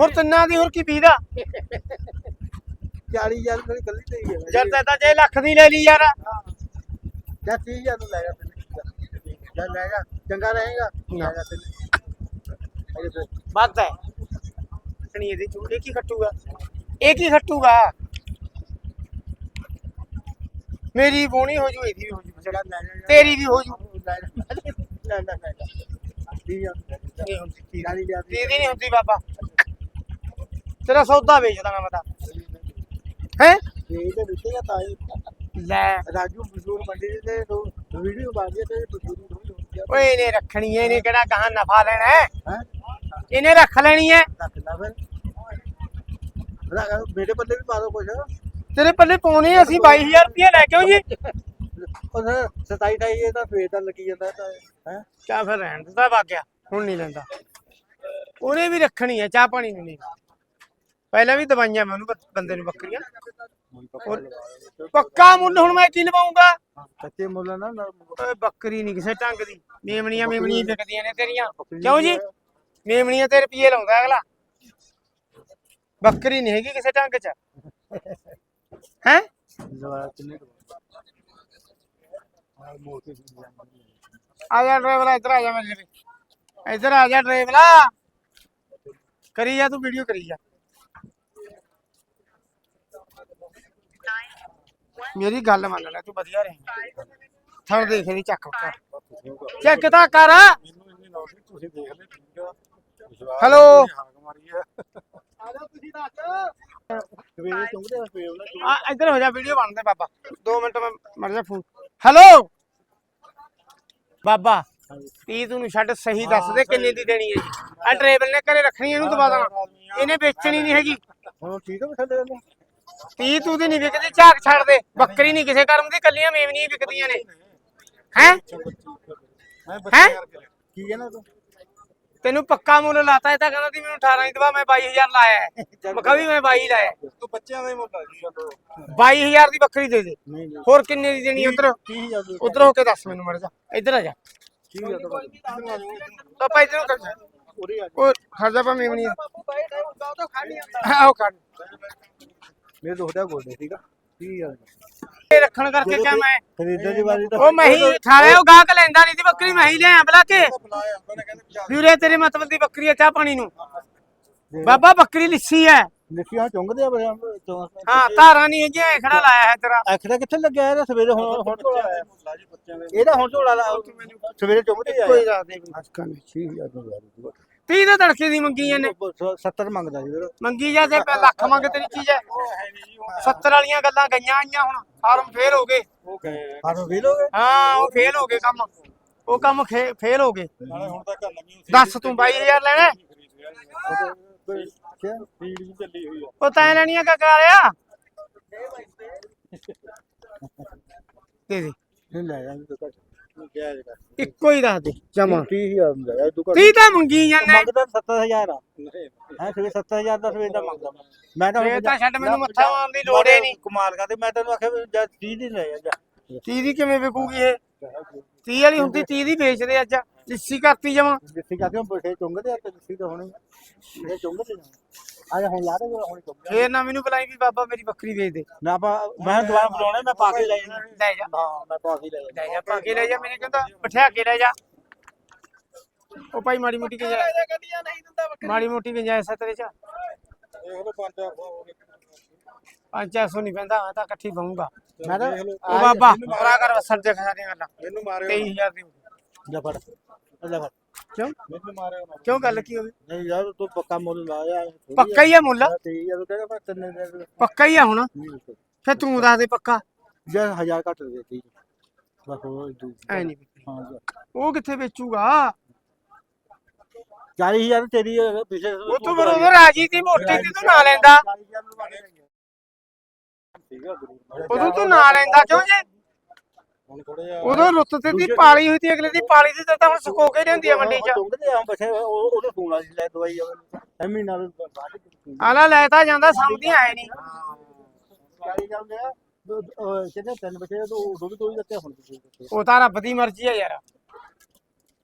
ਹੋਰ ਤਿੰਨਾਂ ਦੀ ਹੋਰ ਕੀ 20 ਦਾ 40000 ਮੇਰੀ ਗੱਲੀ ਤੇ ਹੀ ਹੈ ਯਾਰ ਤੇ ਜੇ ਲੱਖ ਦੀ ਲੈ ਲਈ ਯਾਰ। ਜਾਂ 30000 ਨੂੰ ਲੈ ਜਾ ਤੈਨੂੰ। ਜਾਂ ਲੈ ਜਾ। ਚੰਗਾ ਰਹੇਗਾ। ਲੈ ਜਾ ਤੈਨੂੰ। ਵੱਧ ਹੈ। ਨਹੀਂ ਇਹਦੀ ਇਹ ਕੀ ਖੱਟੂਗਾ? ਇਹ ਕੀ ਖੱਟੂਗਾ? ਮੇਰੀ ਬੋਣੀ ਹੋ ਜੂ ਇਹਦੀ ਵੀ ਹੋ ਜੂ। ਜਿਹੜਾ ਤੇਰੀ ਵੀ ਹੋ ਜੂ। ਲੈ ਲੈ ਲੈ ਠੀਕ ਆ ਨਹੀਂ ਹੁੰਦੀ ਚਾਲੀ ਹਜ਼ਾਰ ਦੀ ਤੇਰੀ ਨਹੀਂ ਹੁੰਦੀ ਬਾਬਾ। ਤੇਰਾ ਸੌਦਾ ਵੇਚ ਦਾਂਗਾ ਮੈਂ ਤਾਂ। ਹੈ? ਇਹ ਤੇ ਵਿੱਚੇ ਤਾਂ ਹੀ। ਲੈ। ਰਾਜੂ ਬਜ਼ੁਰਗ ਮੰਡੀ ਦੇ ਵੀਡੀਓ ਬਾਜੀ ਤੇ ਬਜ਼ੁਰਗ ਓਏ ਇਹਨੇ ਰੱਖਣੀ ਹੈ ਇਹਨੇ ਕਿਹੜਾ ਕਹਾਂ ਨਫਾ ਲੈਣਾ ਹੈ? ਇਹਨੇ ਰੱਖ ਲੈਣੀ ਹੈ ਰੱਖ ਲਾ ਫਿਰ। ਮੇਰੇ ਪੱਲੇ ਵੀ ਪਾ ਦੋ ਕੁਛ। ਤੇਰੇ ਪੱਲੇ ਪਾਉਣੇ ਅਸੀਂ 22000 ਰੁਪਏ ਲੈ ਕੇ ਜੀ ਉਹ ਸਰ 27 28 ਇਹ ਤਾਂ ਫੇਰ ਤਾਂ ਲੱਗੀ ਜਾਂਦਾ ਤਾਂ ਹੈ? ਕਿਆ ਫਿਰ ਰਹਿਣ ਦਿੱਤਾ ਵਾਗਿਆ ਹੁਣ ਨਹੀਂ ਲੈਂਦਾ। ਉਹਨੇ ਵੀ ਰੱਖਣੀ ਹੈ ਚਾਹ ਪਾਣੀ ਨਹੀਂ। ਪਹਿਲਾਂ ਵੀ ਦਵਾਈਆਂ ਮੈਂ ਉਹਨੂੰ ਬ- ਬੰਦੇ ਨੂੰ ਬੱਕਰੀਆਂ। ਪੱਕਾ ਮੁੱਲ ਹੁਣ ਮੈਂ ਕੀ ਲਵਾਉਂਗਾ? ਕੱਚੇ ਮੁੱਲ ਨਾ ਨਾ। ਓਏ ਬੱਕਰੀ ਨਹੀਂ ਕਿਸੇ ਢੰਗ ਦੀ। ਮੇਮਣੀਆਂ ਮੇਮਣੀਆਂ ਵਿਕਦੀਆਂ ਨੇ ਤੇਰੀਆਂ। ਕਿਉਂ ਜੀ? ਮੇਮਣੀਆਂ ਤੇ ਰੁਪਏ ਲਾਉਂਦਾ ਅਗਲਾ। ਬੱਕਰੀ ਨਹੀਂ ਹੈਗੀ ਕਿਸੇ ਢੰਗ 'ਚ। ਹੈ? ਜਵਾਬ ਕਿੰਨੇ ਆ ਮੋਟੀ ਸੀ ਆ ਜਾ ਡਰਾਈਵਰ ਇੱਧਰ ਆ ਜਾ ਮੇਰੇ ਲਈ। ਇੱਧਰ ਆ ਜਾ ਡਰਾਈਵਰ ਕਰੀ ਜਾ ਤੂੰ ਵੀਡੀਓ ਕਰੀ ਜਾ। ਮੇਰੀ ਗੱਲ ਮੰਨ ਲੈ, ਤੂੰ ਵਧੀਆ ਰਹੇ। ਥਣ ਦੇਖ ਲਈ, ਚੱਕ ਕਰ ਚੈੱਕ ਤਾਂ ਕਰ। ਮੈਨੂੰ ਇੰਨੀ ਨੌਲੇਜ ਤੁਸੀਂ ਦੇਖ ਲੈ ਠੀਕ ਆ ਵਿਸ਼ਵਾਸ ਹੈਲੋ। ਹਾਕ ਮਾਰੀ ਆ ਸਵੇਰੇ ਚੁੰਗਦੇ ਆ ਸਵੇਰ ਨਾਲ ਆ ਇੱਧਰ ਹੋ ਜਾ ਵੀਡੀਓ ਬਣਦੇ ਬਾਬਾ। 2 ਮਿੰਟ ਮੈਂ ਮਰ ਜਾ ਫੋਨ। ਹੈਲੋ ਬਾਬਾ ਤੀ ਤੂੰ ਛੱਡ, ਸਹੀ ਦੱਸ ਦੇ ਕਿੰਨੇ ਦੀ ਦੇਣੀ ਹੈ ਜੀ। ਆ ਡਰਾਈਵਰ ਨੇ ਘਰੇ ਰੱਖਣੀ ਇਹਨੂੰ ਦਵਾ ਦੇਣਾ। ਇਹਨੇ ਵੇਚਣੀ ਨਹੀਂ ਹੈਗੀ। ਹੁਣ ਠੀਕ ਆ ਥੱਲੇ ਨੂੰ ਤੀ ਤੂੰ ਦੀ ਨਹੀਂ ਵਿਕਦੀ ਝਾਕ ਛੱਡ ਦੇ। ਬੱਕਰੀ ਨਹੀਂ ਕਿਸੇ ਕਰਮ ਦੀ ਕੱਲੀਆਂ ਮੇਵਨੀਆਂ ਹੀ ਵਿਕਦੀਆਂ ਨੇ। ਹੈ? ਮੈਂ ਹੈਂ? ਕੀ ਕਹਿਣਾ ਤੂੰ? ਤੈਨੂੰ ਪੱਕਾ ਮੁੱਲ ਲਾਤਾ ਇਹ ਤਾਂ ਕਹਿੰਦਾ ਸੀ ਮੈਨੂੰ 18 ਦੀ ਦਵਾ ਮੈਂ 22000 ਲਾਇਆ ਹੈ। ਮੈਂ ਕਿਹਾ ਵੀ ਮੈਂ 22 ਲਾਇਆ ਹੈ। ਤੂੰ ਬੱਚਿਆਂ ਦਾ ਹੀ ਮੁੱਲ ਆ ਜੀ ਚਲੋ 22000 ਦੀ ਬੱਕਰੀ ਦੇ ਦੇ। ਨਹੀਂ ਨਹੀਂ। ਹੋਰ ਕਿੰਨੇ ਦੀ ਦੇਣੀ ਉਧਰ? 30000 ਦੀ ਉਧਰ ਹੋ ਕੇ ਦੱਸ ਮੈਨੂੰ ਮਰ ਜਾ। ਇੱਧਰ ਆ ਜਾ। ਠੀਕ ਆ ਤਾਂ ਪਾਪਾ ਇੱਧਰ ਨੂੰ ਕਰ ਜਾ। ਉਰੇ ਆ ਉਹ ਖਰਜਾ ਪਾ ਮੇਵਨੀ ਆਓ ਕੱਢ ਮੇਰੇ ਦੋਸਤਾਂ ਗੋਡੇ ਠੀਕ ਆ? 30000 ਇਹ ਰੱਖਣ ਕਰਕੇ ਕਿਆ ਮੈਂ? ਖਰੀਦਣ ਦੀ ਵਾਰੀ ਤਾਂ ਉਹ ਮਹੀਂ ਠਾਲੇ ਉਹ ਗਾਹਕ ਲੈਂਦਾ ਨਹੀਂ ਦੀ ਬੱਕਰੀ ਮਹੀਂ ਲਿਆ ਬਲਾ ਕੇ। ਬੁਲਾਇਆ ਉਹਨਾਂ ਨੇ ਕਹਿੰਦੇ ਵੀਰੇ ਤੇਰੇ ਮਤਲਬ ਦੀ ਬੱਕਰੀ ਹੈ ਚਾਹ ਪਾਣੀ ਨੂੰ। ਬਾਬਾ ਬੱਕਰੀ ਲਿੱਸੀ ਹੈ ਲਿਖਿਆ ਚੁੰਗਦੇ ਆ ਬਰੇ ਹਾਂ ਧਾਰਾਂ ਨਹੀਂ ਹੈਗੀਆਂ ਇਹ ਖੜਾ ਲਾਇਆ ਹੈ ਤੇਰਾ। ਐਖੜਾ ਕਿੱਥੇ ਲੱਗਿਆ ਇਹਦਾ? ਸਵੇਰੇ ਹੁਣ ਹੁਣ ਆਇਆ। ਇਹਦਾ ਹੁਣ ਝੋਲਾ ਲਾ। ਸਵੇਰੇ ਚੁੰਗਦੇ ਆ ਕੋਈ ਦੱਸ ਦੇ ਅਸਕਾਂ 6000 ਤੋਂ ਯਾਰ 30 ਦੇ ਤੜਕੇ ਦੀ ਮੰਗੀ ਜਾਂਦੇ। 70 ਮੰਗਦਾ ਜੀ ਵੀਰ। ਮੰਗੀ ਜਾ ਤੇ ਪੈ- ਲੱਖ ਮੰਗ ਤੇਰੀ ਚੀਜ਼ ਹੈ। 70 ਵਾਲੀਆਂ ਗੱਲਾਂ ਗਈਆਂ ਆਈਆਂ ਹੁਣ ਫਾਰਮ ਫੇਲ ਹੋ ਗਏ। ਉਹ ਹਾਂ ਹਾਂ ਫੇਲ ਹੋ ਗਏ ਕੰਮ। ਉਹ ਕੰਮ ਫੇਲ ਹੋ ਗਏ। ਨਾਲੇ ਹੁਣ ਤੱਕ ਨਵੀਂ ਦੱਸ ਤੂੰ 22000 ਲੈਣਾ ਉਹ ਤੈਂ ਲੈਣੀਆਂ ਕਾ ਕਰਿਆ ਦੇ ਦੇ ਲੈ ਜਾਂਦੇ ਤੂੰ। ਇੱਕੋ ਹੀ ਦੱਸ ਦੇ ਜਮਾ। 30000 ਹੁੰਦਾ ਯਾਰ ਘੱਟ 30 ਤਾਂ ਮੰਗੀ ਜਾਂਦੇ ਮੰਗਦਾ 70000 ਆ। ਹੈ ਸਵੇਰੇ 70000 ਦਾ ਸਵੇਰ ਦਾ ਮੰਗਦਾ ਮੈਂ। ਤਾਂ ਫੇਰ ਤਾਂ ਛੱਡ ਮੈਨੂੰ ਮੱਥਾ ਮਾਰਨ ਦੀ ਲੋੜ ਹੀ ਨਹੀਂ। ਕਮਾਲ ਕਰਦੇ ਮੈਂ ਤੈਨੂੰ ਆਖਿਆ ਜਦ 30 ਦੀ ਲੈ ਜਾ। 30 ਦੀ ਕਿਵੇਂ ਵਿਕੂਗੀ ਇਹ? 30 ਵਾਲੀ ਹੁੰਦੀ 30 ਦੀ ਵੇਚਦੇ ਅੱਜ। ਲਿੱਸੀ ਕਰਤੀ ਜਮਾ। ਜਿੱਥੇ ਕਹਿੰਦੇ ਹੋ ਬਠੇ ਚੁੰਗਦੇ ਆ ਤੇ ਜਿੱਥੇ ਤਾਂ ਹੋਣੀ ਇਹ ਚੁੰਗਦੇ ਆ ਜਾ ਹੁਣ ਲਾ ਦੇ ਹੁਣ ਚੁੰਗਦੇ ਫੇਰ ਨਾ। ਮੈਨੂੰ ਬੁਲਾਈ ਵੀ ਬਾਬਾ ਮੇਰੀ ਬੱਕਰੀ ਵੇਚ ਦੇ। ਨਾ ਆਪਾਂ ਮੈਂ ਦੁਬਾਰਾ ਬੁਲਾਉਣਾ ਮੈਂ ਪਾ ਕੇ ਲੈ ਜਾਣਾ। ਲੈ ਜਾ। ਹਾਂ ਮੈਂ ਪਾ ਕੇ ਲੈ ਜਾਣਾ। ਲੈ ਜਾ ਪਾ ਕੇ ਲੈ ਜਾ ਮੈਨੂੰ ਕਹਿੰਦਾ ਬਿਠਾ ਕੇ ਲੈ ਜਾ। ਉਹ ਭਾਈ ਮਾੜੀ ਮੋਟੀ ਗੱਡੀਆਂ ਨਹੀਂ ਦਿੰਦਾ ਮਾੜੀ ਮੋਟੀ ਗੁੰਜਾਇਸ਼ ਹੈ ਤੇਰੇ ਚ। ਇਹ ਲੋ ਪੰਜ ਪੰਜ ਚਾਰ ਸੌ ਨਹੀਂ ਪੈਂਦਾ ਮੈਂ ਤਾਂ ਇਕੱਠੀ ਬਹੂੰਗਾ ਮੈਂ ਤਾਂ ਉਹ ਬਾਬਾ ਬੜਾ ਕਰ ਵਸਰ ਦੇ ਸਾਰੀਆਂ ਗੱਲਾਂ। ਮੈਨੂੰ ਮਾਰਿਓ 23000 ਦੀ ਲੈ ਫੜ। ਲੈ ਫੜ। ਕਿਉਂ? ਮੈਨੂੰ ਮਾਰਿਓ ਨਾ ਕਿਉਂ ਗੱਲ ਕੀ ਹੋਈ ਨਹੀਂ ਯਾਰ ਤੂੰ ਪੱਕਾ ਮੁੱਲ ਲਾਇਆ ਪੱਕਾ ਹੀ ਆ ਮੁੱਲ? ਤੇ ਯਾਰ ਕਹਿੰਦਾ ਮੈਂ ਤਿੰਨ ਦਿਨ ਪੱਕਾ ਹੀ ਆ ਹੁਣ? ਫੇਰ ਤੂੰ ਦੱਸ ਦੇ ਪੱਕਾ। ਜੇ ਹਜ਼ਾਰ ਘੱਟ ਦੇ ਤੀ ਬਸ ਉਹ ਦੂ ਐ ਨਹੀਂ ਹਾਂ ਉਹ ਕਿੱਥੇ ਵੇਚੂਗਾ? 40000 ਤੇਰੀ ਪਿਛਲੇ ਉਹ ਤੂੰ ਬਰੋਬਰ ਰਾਜੀ ਦੀ ਮੋਟੀ ਦੀ ਤੂੰ ਨਾ ਲੈਂਦਾ। ਉਦੋਂ ਤੂੰ ਨਾ ਲੈਂਦਾ ਕਿਉਂ ਜੇ? ਹੁਣ ਥੋੜਾ ਜਿਹਾ ਉਦੋਂ ਰੁੱਤ ਤੇ ਦੀ ਪਾਲੀ ਹੋਈ ਤੀ ਅਗਲੇ ਦੀ ਪਾਲੀ ਦੀ ਤਾਂ ਹੁਣ ਸੁਕੋ ਕੇ ਲਿਆਂਦੀ ਆ ਮੰਡੀ 'ਚ। ਚੁੰਗਦੇ ਆ ਬਸੇ ਉਹ ਉਹਨੂੰ ਫੋਨ ਵਾਲੀ ਲੈ ਦਵਾਈ ਬਾਅਦ ਆਲਾ ਲੈ ਤਾਂ ਜਾਂਦਾ ਸਮਝਦੀ ਆਏ ਨਹੀਂ ਜਾਂਦੇ ਆ। ਤਿੰਨ ਉਦੋਂ ਵੀ ਦਿੱਤੇ ਹੁਣ ਉਹ ਤਾਂ ਰੱਬ ਦੀ ਮਰਜ਼ੀ ਆ ਯਾਰ।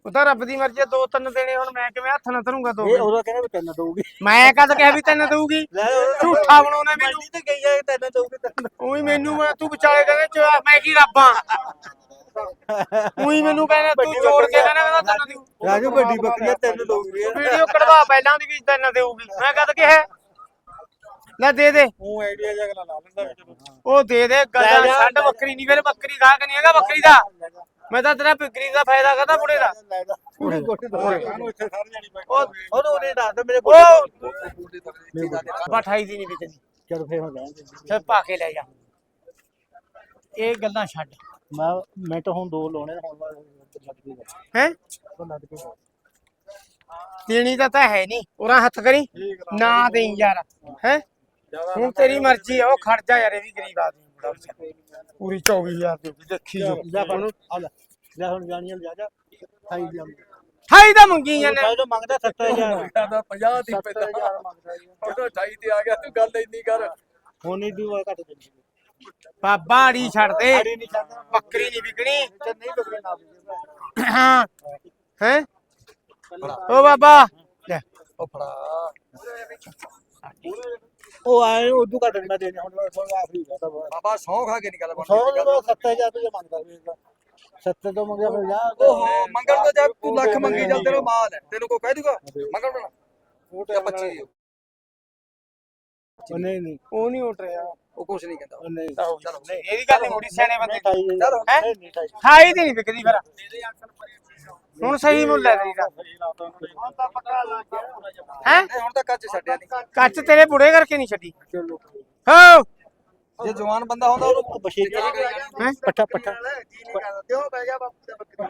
ਉਹ ਤਾਂ ਰੱਬ ਦੀ ਮਰਜ਼ੀ ਆ ਦੋ ਤਿੰਨ ਦੇਣੇ ਹੁਣ ਮੈਂ ਕਿਵੇਂ ਹੱਥ ਨਾਲ ਧਰੂੰਗਾ ਦੋ ਇਹ ਉਹਦਾ ਕਹਿੰਦਾ ਵੀ ਤੈਨੂੰ ਦਊਗੀ। ਮੈਂ ਕਦ ਕਿਹਾ ਵੀ ਤੈਨੂੰ ਦਊਗੀ? ਝੂਠਾ ਬਣਾਉਣਾ ਮੈਨੂੰ। ਤੇ ਗਈ ਹੈ ਤੈਨੂੰ ਦਊਗੀ ਤੈਨੂੰ ਉਹੀ ਮੈਨੂੰ ਮੈਂ- ਤੂੰ ਵਿਚਾਲੇ ਕਹਿੰਦੇ ਚੋ ਮੈਂ ਕੀ ਰੱਬਾਂ? ਉਹੀ ਮੈਨੂੰ ਕਹਿੰਦਾ ਤੂੰ ਜੋੜ ਕੇ ਕਹਿੰਦਾ ਕਹਿੰਦਾ ਤੈਨੂੰ ਦਿਊ। ਰਾਜੂ ਵੱਡੀ ਬੱਕਰੀ ਤੈਨੂੰ ਦਊਗੀ। ਵੀਡੀਓ ਕਢਵਾ ਪਹਿਲਾਂ ਦੀ ਵੀ ਤੈਨੂੰ ਦੇਊਗੀ। ਮੈਂ ਕਦ ਕਿਹਾ? ਲੈ ਦੇ ਦੇ। ਉਹ ਆਈਡੀਆ ਜਿਹਾ ਲਾ ਲੈਂਦਾ। ਉਹ ਦੇ ਦੇ ਗੱਲਾਂ ਛੱਡ ਬੱਕਰੀ ਨਹੀਂ ਫਿਰ ਬੱਕਰੀ ਖਾ ਕੇ ਨਹੀਂ ਹੈਗਾ ਬੱਕਰੀ ਦਾ। ਮੈਂ ਤਾਂ ਤੇਰਾ ਬੱਕਰੀ ਦਾ ਫਾਇਦਾ ਕਰਦਾ ਬੁੜੇ ਦਾ। ਪੂਰੀ ਗੋਟੀ ਕਾਨੂੰ ਇੱਥੇ ਸਾਰੇ ਜਾਣੀ ਪਈ ਉਹ ਉਹਨੂੰ ਉਹਨੇ ਦੱਸ ਦੇ ਮੇਰੇ ਉਹ ਬਠਾਈ ਦੀ ਨਹੀਂ ਵਿਕਦੀ ਚਲ ਫੇਰ ਹੋ ਜਾਣਗੇ ਫਿਰ ਪਾ ਕੇ ਲੈ ਜਾ। ਇਹ ਗੱਲਾਂ ਛੱਡ। ਮੈਂ ਮੈਂ ਤਾਂ ਹੁਣ ਦੋ ਲਾਉਣੇ ਹੁਣ ਲੱਗ ਹੈ? ਉਹ ਲੱਗ ਜੂਗਾ ਦੇਣੀ ਤਾਂ ਤਾਂ ਹੈ ਨਹੀਂ। ਉਹਨਾਂ ਹੱਥ ਕਰੀ। ਨਾ ਦੇਈ ਯਾਰ। ਹੈ? ਹੁਣ ਤੇਰੀ ਮਰਜ਼ੀ ਆ ਉਹ ਖੜ ਜਾ ਯਾਰ ਇਹ ਵੀ ਗਰੀਬ ਆਦਮੀ। ਪੂਰੀ 24000 ਦੀ ਦੇਖੀ ਜੋ। ਜਾ ਫੜ ਆ ਲੈ। ਲੈ ਹੁਣ ਜਾਣੀਆਂ ਜਾ ਜਾ ਖਾਈ ਜਾ। ਠਾਈ ਦਾ ਮੰਗੀ। ਜਾਂਦੇ ਮੈਂ ਤਾਂ ਮੰਗਦਾ 70000 ਦਾ 50 ਦੀ ਪੈਂਦਾ। 70000 ਮੰਗਦਾ ਜੀ। ਉਹਦਾ 28 ਤੇ ਆ ਗਿਆ ਤੂੰ ਗੱਲ ਇੰਨੀ ਕਰ। ਹੁਣ ਨਹੀਂ ਦੂਆ ਘੱਟ ਦੇ ਬਾਬਾ ਅੜੀ ਛੱਡ ਦੇ ਅੜੀ ਨਹੀਂ ਛੱਡਦਾ ਬੱਕਰੀ ਨਹੀਂ ਵਿਕਣੀ। ਤੇ ਨਹੀਂ ਬੱਕਰੀ ਨਾ ਬੀਜੇ ਹਾਂ। ਹੈ? ਓ ਬਾਬਾ। ਲੈ। ਉਹ ਫੜਾ। ਉਹ ਆਏ ਉਦੋਂ ਘੱਟ ਮੈਂ ਦੇਣੇ ਹੁਣ ਮੈਂ ਆਖਰੀ ਕਰਦਾ ਬਾਬਾ ਸੌ ਖਾ ਕੇ ਨਿਕਲ ਬਣ ਸੌ ਦੇ ਦੋ 7000 ਤੋਂ ਮੰਗਦਾ ਵੀ 70 ਤੋਂ ਮੰਗਿਆ ਫਿਰ ਜਾ ਓਹੋ ਮੰਗਣ ਤੋਂ ਜਦ ਤੂੰ ਲੱਖ ਮੰਗੀ ਚੱਲ ਤੇਰਾ ਮਾਲ ਹੈ। ਤੈਨੂੰ ਕੋਈ ਕਹਿ ਦੂਗਾ? ਮੰਗਣ ਬਣਾ ਉਹ ਜਾਂ 25 ਦਿਓ ਉਹ। ਨਹੀਂ ਨਹੀਂ। ਉਹ ਨਹੀਂ ਉੱਠ ਰਿਹਾ। ਉਹ ਕੁਛ ਨਹੀਂ ਕਹਿੰਦਾ। ਨਹੀਂ। ਚਲੋ ਨਹੀਂ ਇਹਦੀ ਗੱਲ ਨਹੀਂ ਮੁੜੀ ਸਿਆਣੇ ਬੰਦੇ ਚਲੋ, ਹੈਂ? ਨਹੀਂ ਨਹੀਂ ਢਾਈ ਠਾਈ ਦੀ ਨਹੀਂ ਵਿਕਦੀ ਫਿਰ। ਹੁਣ ਸਹੀ ਮੁੱਲ ਹੈ ਤੇਰੀ ਦਾ ਹੈ? ਇਹ ਹੁਣ ਤਾਂ ਕੱਚ ਛੱਡਿਆ ਨਹੀਂ। ਕੱਚ ਤੇਰੇ ਬੁੜੇ ਕਰਕੇ ਨਹੀਂ ਛੱਡੀ। ਚਲੋ ਹੋ। ਜੇ ਜਵਾਨ ਬੰਦਾ ਹੁੰਦਾ ਉਹਨੂੰ ਬਸ਼ੀਰ ਹੈਂ? ਪੱਠਾ ਪੱਠਾ। ਕਿਉਂ ਪੈ ਗਿਆ ਬਾਪੂ ਦੇ। ਬੱਕਰੀ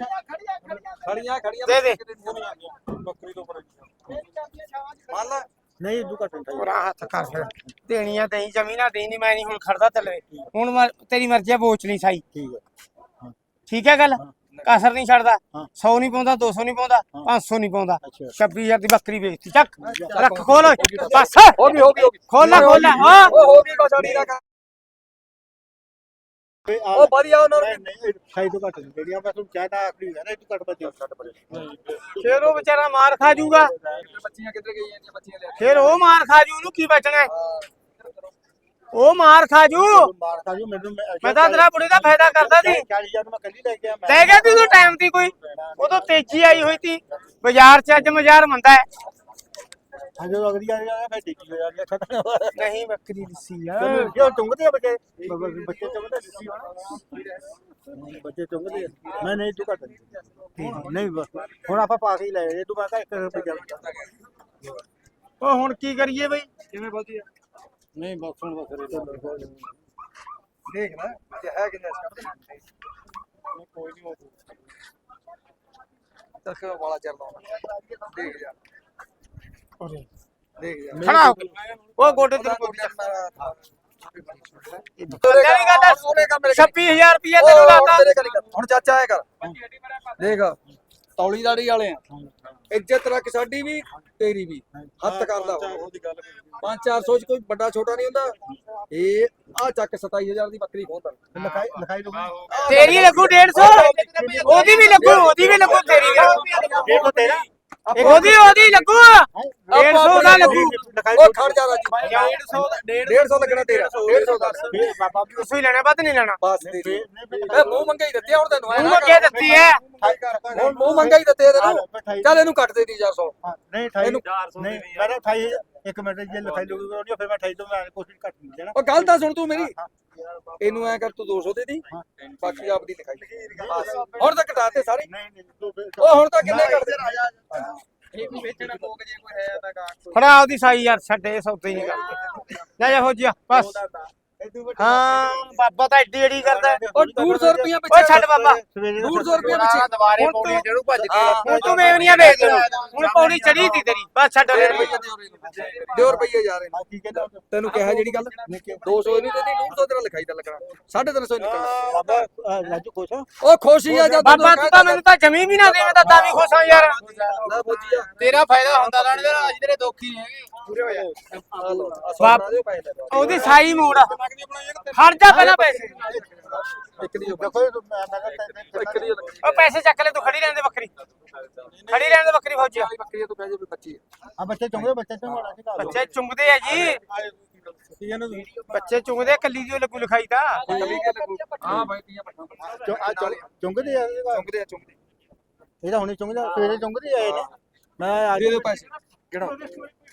ਖੜੀਆਂ ਖੜੀਆਂ। ਦੇ ਦੇ ਬੱਕਰੀ ਤੋਂ ਪਰ ਮੰਨ ਲੈ। ਨਹੀਂ ਦੂ ਘੱਟ ਢਾਈ ਪੂਰਾ ਹੱਥ ਕਰ ਫਿਰ। ਦੇਣੀਆਂ ਦੇਈ ਜ਼ਮੀਨਾਂ ਦੇਈ ਨਹੀਂ ਮੈਂ ਨਹੀਂ ਹੁਣ ਖੜਦਾ ਥੱਲੇ। ਹੁਣ ਤੇਰੀ ਮਰਜ਼ੀ ਆ ਬੋਚ ਨਹੀਂ ਸਾਈ। ਠੀਕ ਹੈ। ਠੀਕ ਹੈ ਗੱਲ? ਕਸਰ ਨਹੀਂ ਛੱਡਦਾ। ਹਾਂ। 100 ਨਹੀਂ ਪਾਉਂਦਾ 200 ਨਹੀਂ ਪਾਉਂਦਾ 500 ਨਹੀਂ ਪਾਉਂਦਾ। ਅੱਛਾ 26000 ਦੀ ਬੱਕਰੀ ਵੇਚਤੀ ਚੱਕ। ਰੱਖ ਖੋਲ ਬਸ। ਹੋ ਗਈ ਹੋ ਗਈ ਹੋ ਗਈ। ਖੋਲਾ ਖੋਲਾ ਹਾਂ ਉਹ ਹੋ। ਗਈ ਕਸੜੀ ਦਾ। ਉਹ ਵਧੀਆ ਉਹਨਾਂ ਨੂੰ। ਤੋਂ ਘੱਟ ਨਹੀਂ ਜਿਹੜੀਆਂ ਮੈਂ ਤੁਹਾਨੂੰ ਚਾਹਦਾ ਆਖਰੀ ਹੈ ਨਾ ਇਹ ਤੋਂ ਘੱਟ ਬੱਚੇ ਛੱਡ ਪਰੇ। ਫਿਰ ਉਹ ਵਿਚਾਰਾ ਮਾਰ ਖਾ ਜੂਗਾ। ਬੱਚੀਆਂ ਕਿੱਧਰ ਗਈਆਂ ਬੱਚੀਆਂ ਲੈ ਫਿਰ ਉਹ ਮਾਰ ਖਾ ਜੂ ਉਹਨੂੰ ਕੀ ਬਚਣਾ ਹੈ? ਉਹ ਮਾਰ ਖਾ ਜੂ। ਮਾਰ ਖਾ ਜੂ ਮੈਨੂੰ ਮੈਂ ਤਾਂ ਤੇਰਾ ਬੁੜੇ ਦਾ ਫਾਇਦਾ ਕਰਦਾ ਸੀ। 40000 ਨੂੰ ਮੈਂ ਕੱਲੀ ਲੈ ਗਿਆ ਲੈ ਗਿਆ ਤੂੰ ਟਾਈਮ ਦੀ ਕੋਈ। ਉਦੋਂ ਤੇਜ਼ੀ ਆਈ ਹੋਈ ਸੀ। ਬਾਜ਼ਾਰ 'ਚ ਅੱਜ ਬਾਜ਼ਾਰ ਮੰਦਾ ਹੈ। ਜਦੋਂ ਅਗਲੀ ਆ ਗਿਆ ਮੈਂ ਟਿੱਕੀ ਹੋ ਜਾਂਦੀ ਖਤਮ ਨਹੀਂ ਬੱਕਰੀ ਦਿੱਸੀ ਆ। ਜੋ ਟੁੰਗਦੇ ਆ ਬੱਚੇ ਬੱਚੇ ਚੁੰਗਦੇ ਦਿੱਸੀ ਹੋਣਾ ਬੱਚੇ ਚੁੰਗਦੇ। ਮੈਂ ਨਹੀਂ ਤੂੰ ਘੱਟ ਨਹੀਂ ਨਹੀਂ ਬਸ ਹੁਣ ਆਪਾਂ ਪਾ ਕੇ ਹੀ ਲੈ ਜੇ ਤੂੰ ਮੈਂ ਕਿਹਾ 1 ਰੁਪਏ ਉਹ ਹੁਣ ਕੀ ਕਰੀਏ ਬਈ? ਕਿਵੇਂ ਵਧੀਆ? ਨਹੀਂ ਬਸ ਹੁਣ ਬਸ ਰੇ ਦੇਖ ਨਾ ਜੇ ਹੈ ਕਿੰਨੇ ਕੋਈ ਨਹੀਂ ਤੱਕ ਵਾਲਾ ਚੱਲਦਾ ਦੇਖ ਜਾ ਉਰੇ। ਦੇਖ ਜਾ ਖੜਾ ਹੋ ਕੇ। ਉਹ ਗੋਡੇ ਤੇ ਉਹਦਾ ਕੋਈ ਤੇਰੇ ਤੇਰੀ ਗੱਲ ਹੈ। ਉਹਨੇ ਕੰਮ ਮੇਰੇ 26000 ਰੁਪਏ ਉਹ ਤੈਨੂੰ ਹੁਣ ਲਾਤਾ ਤੇਰੇ ਕਰੀ ਕਰ ਹੁਣ ਚਾਚਾ ਆਇਆ ਕਰ ਦੇਖ ਤੌਲੀ ਦਾੜੀ ਵਾਲੇ ਆ। ਇੱਜ਼ਤ ਰੱਖ ਸਾਡੀ ਵੀ ਤੇਰੀ ਵੀ। ਹੱਥ ਕਰਦਾ 5-400 ਚ ਕੋਈ ਵੱਡਾ ਛੋਟਾ ਨਹੀਂ ਹੁੰਦਾ। ਇਹ ਆ ਚੱਕ 27000 ਦੀ ਬੱਕਰੀ ਖੋਲ ਲਿਖਾਈ ਲਿਖਾਈ ਲੂਗੀ ਤੇਰੀ ਲੱਗੂ 150 ਉਹਦੀ ਵੀ ਲੱਗੂ ਉਹਦੀ ਵੀ ਲੱਗੂ ਤੇਰੀ ਵੀ। ਇਹ ਤੇਰਾ। ਉਹਦੀ ਉਹਦੀ ਲੱਗੂ। 150 ਦਾ ਲੱਗੂ। ਉਹ ਖੜ ਜਾ ਰਾਜੀ 150 ਦਾ 150 ਲੱਗਣਾ ਤੇਰਾ। 150 ਦਾ। ਬਾਬਾ ਵੀ ਤੁਸੀਂ ਲੈਣਾ ਵੱਧ ਨਹੀਂ ਲੈਣਾ? ਬਸ ਤੇਰੀ ਇਹ ਮੂੰਹ ਮੰਗਾ ਹੀ ਦਿੱਤੇ ਹੁਣ ਤੈਨੂੰ ਤੂੰ ਅੱਗੇ ਦਿੱਤੀ ਹੈ। ਹੁਣ ਮੂੰਹ ਮੰਗਾ ਹੀ ਦਿੱਤੇ ਤੈਨੂੰ। ਚੱਲ ਇਹਨੂੰ ਕੱਟ ਦੇ ਦੀ 400 ਨਹੀਂ 28 ਨਹੀਂ ਮੈਂ 28 ਇੱਕ ਮਿੰਟ ਜੇ ਲਿਖਾਈ ਲੂਗੀ ਫਿਰ ਮੈਂ 28 ਤੋਂ ਮੈਂ ਕੋਸ਼ਿਸ਼ ਘੱਟ ਨਹੀਂ ਦੇਣਾ ਉਹ ਗੱਲ ਤਾਂ ਸੁਣ ਤੂੰ ਮੇਰੀ। ਇਹਨੂੰ ਐ ਕਰ ਤੂੰ 200 ਦੇ ਦੀ। ਬਾਕੀ ਆਪਦੀ ਲਿਖਾਈ। ਬਸ। ਹੁਣ ਤਾਂ ਘਟਾਤੇ ਸਾਰੇ। ਨਹੀਂ ਨਹੀਂ ਉਹ ਹੁਣ ਤਾਂ ਕਿੰਨੇ ਕਰਦੇ ਇਹ ਵੀ ਵੇਚਣਾ ਪੋਗ ਜੇ ਕੋਈ ਹੈ ਤਾਂ ਗਾ ਫੜਾ ਉਹਦੀ ਸਾਈ ਯਾਰ ਛੱਡੇ ਹੀ ਨਹੀਂ ਕਰਦੇ ਲੈ ਜਾ ਹੋ ਜੀ ਬਸ ਹਾਂ ਬਾਬਾ ਤਾਂ ਐਡੀ ਐਡੀ ਕਰਦਾ। ਉਹ 200 ਰੁਪਏ ਓਏ ਪਿੱਛੇ ਛੱਡ ਬਾਬਾ। 200 ਰੁਪਏ ਪਿੱਛੇ। ਦੁਬਾਰੇ ਹੁਣ ਪੌੜੀ ਤੂੰ- ਚੜੂ ਭੱਜ ਹਾਂ, ਹੁਣ ਤੂੰ ਮੇਵਨੀਆਂ ਵੇਚ ਦੇ ਹੁਣ ਪੌੜੀ ਚੜੀ ਤੀ ਤੇਰੀ। ਬਸ ਛੱਡ ਦੇ ਦਿਓ ਰੁਪਏ ਜਾ ਰਹੇ ਕੀ ਤੈਨੂੰ ਕਿਹਾ ਜਿਹੜੀ ਗੱਲ? 200 ਨਹੀਂ ਦਿੰਦੀ 150 ਤੇਰਾ ਲਿਖਾਈ ਦਾ ਲੱਗਣਾ 350 ਨਿਕਲਣਾ। ਬਾਬਾ ਰਾਜੂ ਖੁਸ਼ ਆ ਉਹ ਖੁਸ਼ੀ ਆ ਜਦ ਬਾਬਾ ਤੂੰ ਤਾਂ ਮੈਨੂੰ ਤਾਂ ਜਮੀ ਵੀ ਨਾ ਦੇਵੇਂ ਤਾਂ ਤਾਂ ਵੀ ਖੁਸ਼ ਹਾਂ ਯਾਰ। ਨਾ ਆ। ਤੇਰਾ ਫਾਇਦਾ ਹੁੰਦਾ ਲੈਣ ਦੇ ਅੱਜ ਤੇਰੇ ਦੁੱਖ ਹੀ ਹੈਗੇ। ਪੂਰੇ ਹੋ ਜਾ। ਉਹਦੀ ਸਾਈ ਮੋੜ ਆ। ਖੜ ਜਾ ਪਹਿਲਾਂ ਪੈਸੇ। ਇੱਕ ਦੀ ਦੇਖੋ ਮੈਂ ਕਹਿੰਦਾ ਇੱਕ ਦੀ ਉਹ ਪੈਸੇ ਚੱਕ ਲੈ ਤੂੰ ਖੜੀ ਰਹਿਣ ਦੇ ਬੱਕਰੀ ਖੜੀ ਰਹਿਣ ਦੇ ਬੱਕਰੀ ਫੌਜੀ ਬੱਕਰੀ ਤੂੰ ਜੇ ਵੀ 25 ਆ ਬੱਚੇ ਚੁੰਗਦੇ ਬੱਚੇ ਚੁੰਗਣਾ ਸੀ ਘਰ ਬੱਚੇ ਚੁੰਗਦੇ ਆ ਜੀ। ਬੱਚੇ ਚੁੰਗਦੇ ਆ, ਕੱਲੀ ਦੀ ਉਹ ਲੱਗੂ ਲਿਖਾਈ ਲੱਗੂ। ਹਾਂ ਬਾਈ ਤੀਆਂ ਪੱਠਾ ਆ ਚੁੰਗਦੇ ਆ। ਚੁੰਗਦੇ ਆ ਚੁੰਗਦੇ। ਇਹ ਤਾਂ ਹੁਣੇ ਚੁੰਗਦੇ ਸਵੇਰੇ ਚੁੰਗਦੇ ਆਏ ਨੇ ਮੈਂ ਅੱਜ ਦੇ ਦੇ ਪੈਸੇ। ਕਿਹੜਾ?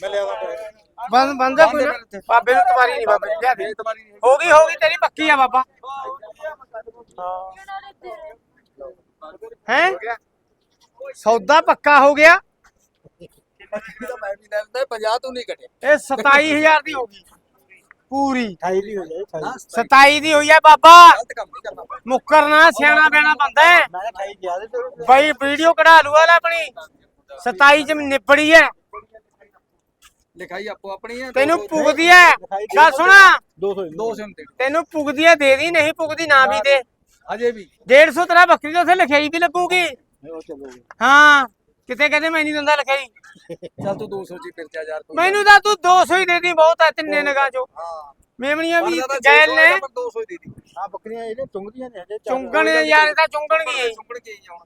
ਮੈਂ ਲਿਆਵਾਂ ਪੈਸੇ ਬੰਦ ਬੰਦ ਕੋਈ ਨਾ। ਬਾਬੇ ਨੂੰ ਤਵਾਰੀ ਨਹੀਂ ਬਾਬੇ ਨੂੰ ਲਿਆ ਦੇ। ਇਹ ਤੁਹਾਡੀ ਹੋ ਗਈ ਹੋ ਗਈ ਤੇਰੀ ਪੱਕੀ ਆ ਬਾਬਾ। ਹੈ। ਸੌਦਾ ਪੱਕਾ ਹੋ ਗਿਆ। ਮੈਂ ਵੀ ਲੈ ਲੈਂਦਾ 50 ਤੋਂ ਨਹੀਂ ਘਟੇ ਇਹ 27000 ਦੀ ਹੋ ਗਈ। ਪੂਰੀ। 28 ਦੀ ਹੋ ਜਾਏ 28 27 ਦੀ ਹੋਈ ਆ ਬਾਬਾ। ਕਰਨਾ। ਮੁੱਕਰਨਾ ਸਿਆਣਾ ਬੈਣਾ ਬੰਦਾ ਹੈ। ਮੈਂ ਕਿਹਾ 28 ਗਿਆ ਤੇ ਤੇਰੇ ਬਾਈ ਵੀਡੀਓ ਕਢਾ ਲੂ ਵਾਲਾ ਆਪਣੀ। 27 ਚ ਨਿਬੜੀ ਐ ਲਿਖਾਈ ਆਪੋ ਆਪਣੀ ਹੈ ਤੈਨੂੰ ਪੁੱਗਦੀ ਐ। ਗੱਲ ਸੁਣਾ। 200 ਦੋ ਸਿਮ ਤੇ ਤੈਨੂੰ ਪੁੱਗਦੀ ਐ ਦੇ ਦੀ ਨਹੀਂ ਪੁੱਗਦੀ ਨਾ ਵੀ ਦੇ। ਅਜੇ ਵੀ। 150 ਤੇਰਾ ਬੱਕਰੀ ਦੇ ਉੱਥੇ ਲਿਖਾਈ ਵੀ ਲੱਗੂਗੀ। ਹਾਂ ਕਿਤੇ ਕਹਿੰਦੇ ਮੈਂ ਨਹੀਂ ਦਿੰਦਾ ਲਿਖਾਈ ਚੱਲ ਤੂੰ 200 ਜੀ ਫਿਰ 1000 ਤੋਂ। ਮੈਨੂੰ ਤਾਂ ਤੂੰ 200 ਹੀ ਦੇ ਦੀ ਬਹੁਤ ਐ ਤਿੰਨੇ ਨਗਾਂ ਚੋਂ। ਹਾਂ। ਮੇਮਣੀਆਂ ਵੀ ਗੈਲ ਨੇ। 200 ਹੀ ਦੇ ਦੀ। ਆ ਬੱਕਰੀਆਂ ਇਹਨੇ ਚੁੰਗਦੀਆਂ ਨੇ ਹਜੇ ਚੁੰਗਣ ਯਾਰ ਇਹ ਤਾਂ ਚੁੰਗਣ ਗਈ ਚੁੰਗਣ ਕੇ ਹੀ ਆਉਣਾ